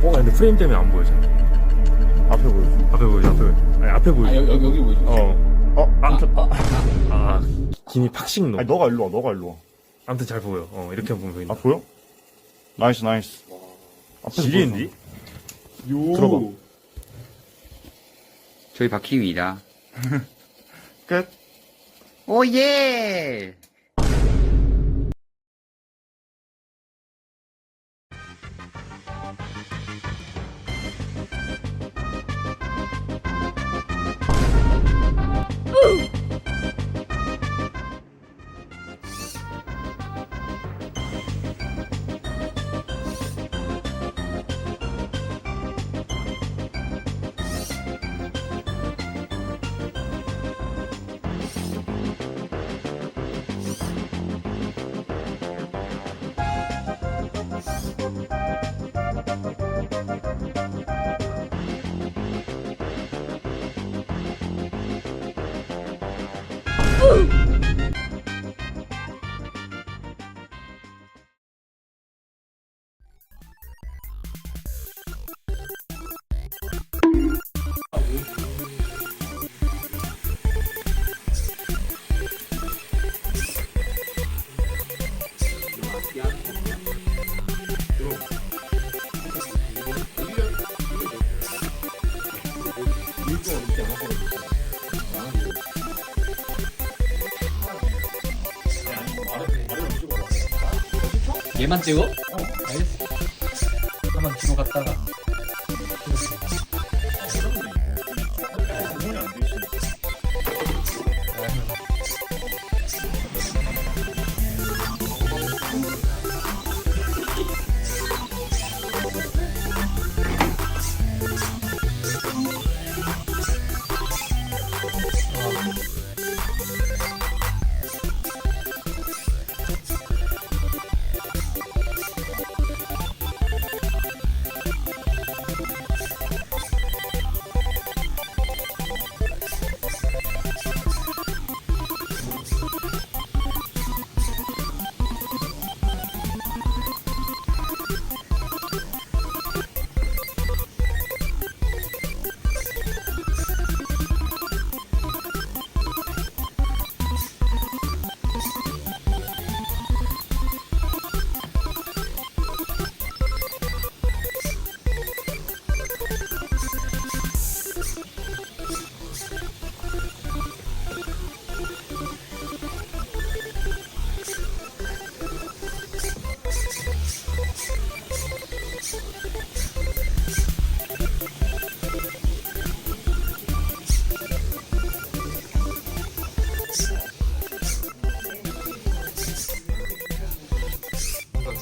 프레임 때문에 안 보여잖아. 앞에 보여줘. 앞에 보이지, 앞에 보이지. 아니, 앞에 보이지. 아 여기 여기, 여기 보이죠? 어. 어, 아, 아무튼, 아, 아, 김이 팍씩 녹. 아니, 너가 일로 와, 너가 일로 와. 아무튼 잘 보여. 어, 이렇게 보면 보인다. 아, 보여? 나이스, 나이스. 앞에서 지리인디? 보여줘. 들어가. 저희 바퀴입니다. 끝. 오예! 얘만 찍어? 어, 알겠어. 한번 뒤로 갔다가.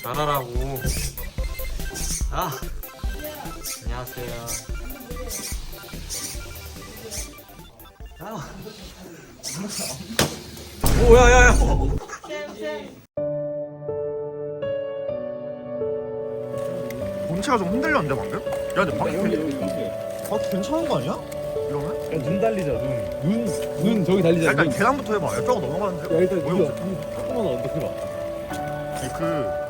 잘하라고. 아, 안녕하세요. 아. 오, 야, 야, 야. 본체가 좀 흔들렸는데, 방금? 야, 근데 방금 아, 괜찮은 거 아니야? 이러면? 눈 달리자 눈. 눈, 눈 저기 달리자. 일단 눈. 계단부터 해봐. 옆쪽으로 넘어가는데. 야 일단 어이 이거. 조금만 언덕 해봐. 그,